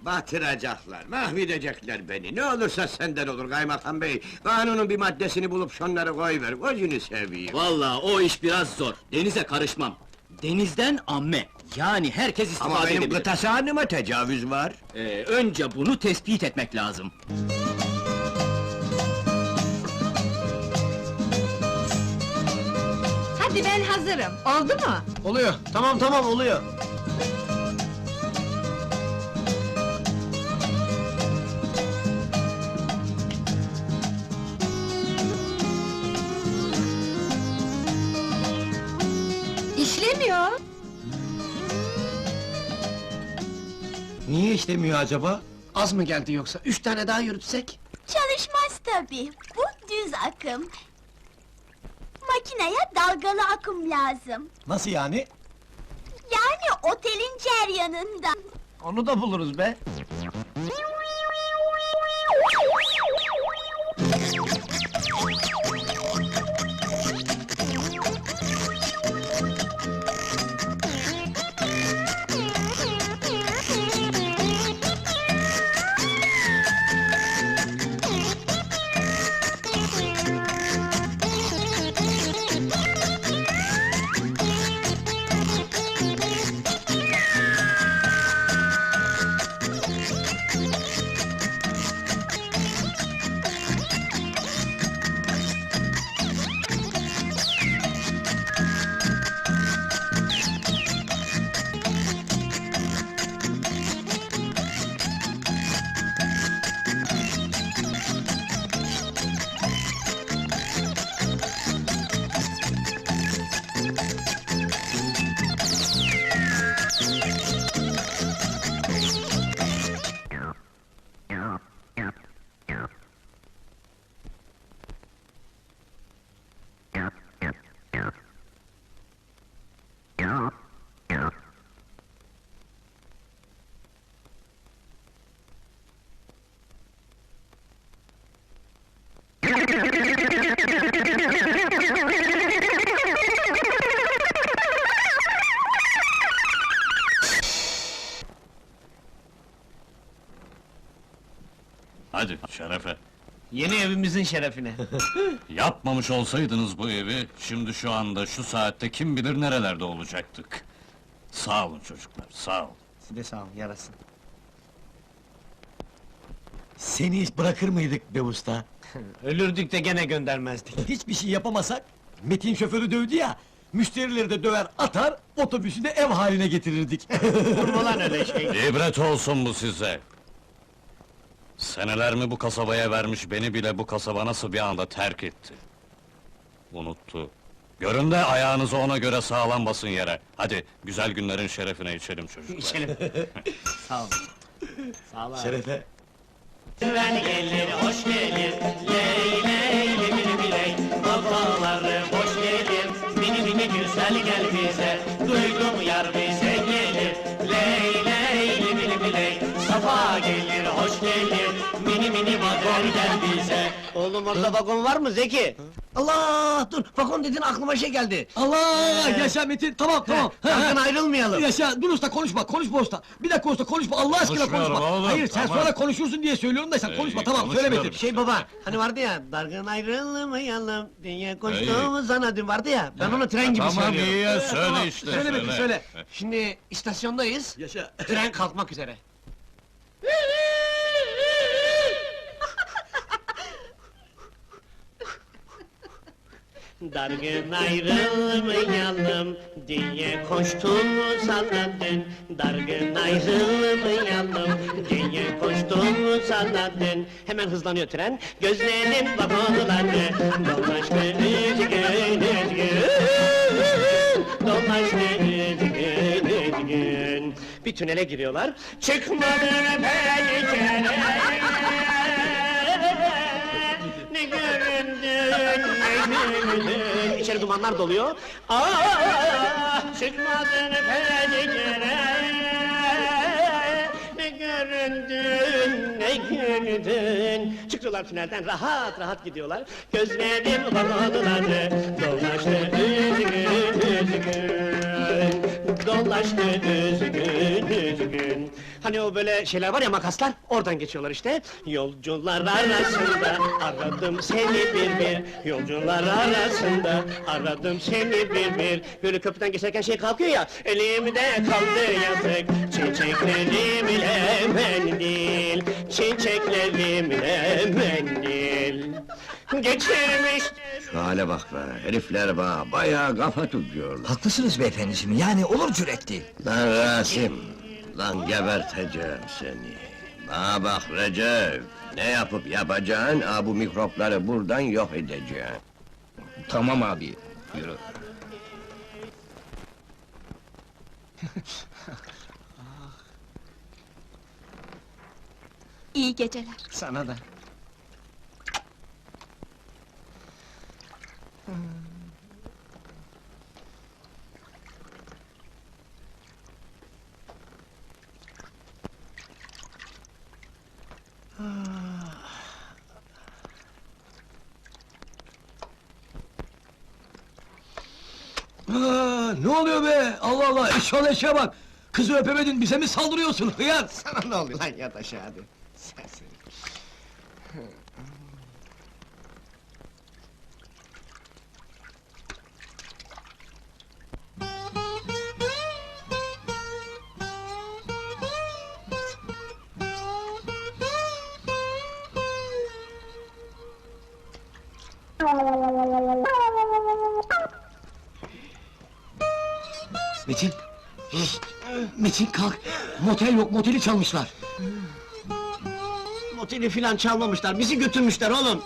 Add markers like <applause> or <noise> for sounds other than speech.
Batıracaklar, mahvedecekler beni. Ne olursa senden olur kaymakam bey. Kanunun bir maddesini bulup şunları koyver, gözünü seveyim. Vallahi o iş biraz zor. Denize karışmam. Denizden amme. Yani herkes istifade Ama benim edebilir. kıta sahanıma tecavüz var. Ee, önce bunu tespit etmek lazım. Hadi ben hazırım. Oldu mu? Oluyor. Tamam tamam oluyor. İşlemiyor. Niye işlemiyor acaba? Az mı geldi yoksa? Üç tane daha yürütsek? Çalışmaz tabii. Bu düz akım. Makineye dalgalı akım lazım. Nasıl yani? Yani otelin ceryanında. Onu da buluruz be. Yeni evimizin şerefine. <laughs> Yapmamış olsaydınız bu evi, şimdi şu anda şu saatte kim bilir nerelerde olacaktık. Sağ olun çocuklar, sağ olun. Size sağ ol, yarasın. Seni hiç bırakır mıydık be usta? <laughs> Ölürdük de gene göndermezdik. Hiçbir şey yapamasak, Metin şoförü dövdü ya, müşterileri de döver atar, otobüsü de ev haline getirirdik. Durma lan öyle şey. İbret olsun bu size! Senelerimi bu kasabaya vermiş beni bile bu kasaba nasıl bir anda terk etti. Unuttu. Görün de ayağınızı ona göre sağlam basın yere. Hadi, güzel günlerin şerefine içelim çocuklar. İçelim. <laughs> sağ ol. Sağ ol abi. Şerefe. Güven gelir, hoş gelir, ley ley limini biley, babaları hoş gelir, mini mini güzel gel bize, duydum yar bize gelir, ley ley limini biley, safa gelir, hoş gelir, gel bize. Oğlum orada vagon var mı Zeki? Allah dur vagon dedin aklıma şey geldi. Allah yaşa Metin tamam tamam. Sakın ayrılmayalım. Yaşa dur usta konuşma konuşma usta. Bir dakika usta konuşma Allah aşkına Konuşmuyorum konuşma. oğlum, Hayır sen tamam. sonra konuşursun diye söylüyorum da sen Ee, konuşma tamam söyle konuşmuyorum. Metin. Şey baba hani vardı ya dargın ayrılmayalım Ee, koştuğumuz zannedin vardı ya ben onu tren gibi Tamam, söylüyorum. iyi ya, Ee, söyle tamam, işte, Söyle Metin söyle. Şimdi istasyondayız. Yaşa. Tren kalkmak üzere. Dargın ayrılmayalım diye koştum sana Dargın ayrılmayalım diye koştum sana Hemen hızlanıyor tren, gözlerim vagonları Dolaştı üzgün üzgün Dolaştı üzgün üzgün Bir tünele giriyorlar, çıkmadı pencere İçeri dumanlar doluyor. Ah, çıkmadın pencere Ne göründün, ne gördün? Çıkıyorlar tünelden, rahat rahat gidiyorlar. Gözlerim vagonları Dolaştı üzgün üzgün dolaştı düzgün düzgün. Hani o böyle şeyler var ya makaslar, oradan geçiyorlar işte. Yolcular arasında aradım seni bir bir. Yolcular arasında aradım seni bir bir. Böyle köprüden geçerken şey kalkıyor ya, elimde kaldı yazık. Çiçeklerimle mendil, çiçeklerimle mendil. Geçirmiş Şu hale bak be, herifler bana bayağı kafa tutuyorlar. Haklısınız beyefendiciğim, yani olur cüret değil. Lan Rasim, lan geberteceğim seni. Bana bak Recep, ne yapıp yapacaksın, ha bu mikropları buradan yok edeceksin. Tamam abi, yürü. İyi geceler. Sana da. Aa, ne oluyor be? Allah Allah, eşşoğlu eşeğe bak! Kızı öpemedin, bize mi saldırıyorsun hıyar? Sana ne oluyor lan yat aşağı hadi. Serseri. Metin! Metin kalk! Motel yok, moteli çalmışlar! Moteli filan çalmamışlar, bizi götürmüşler oğlum.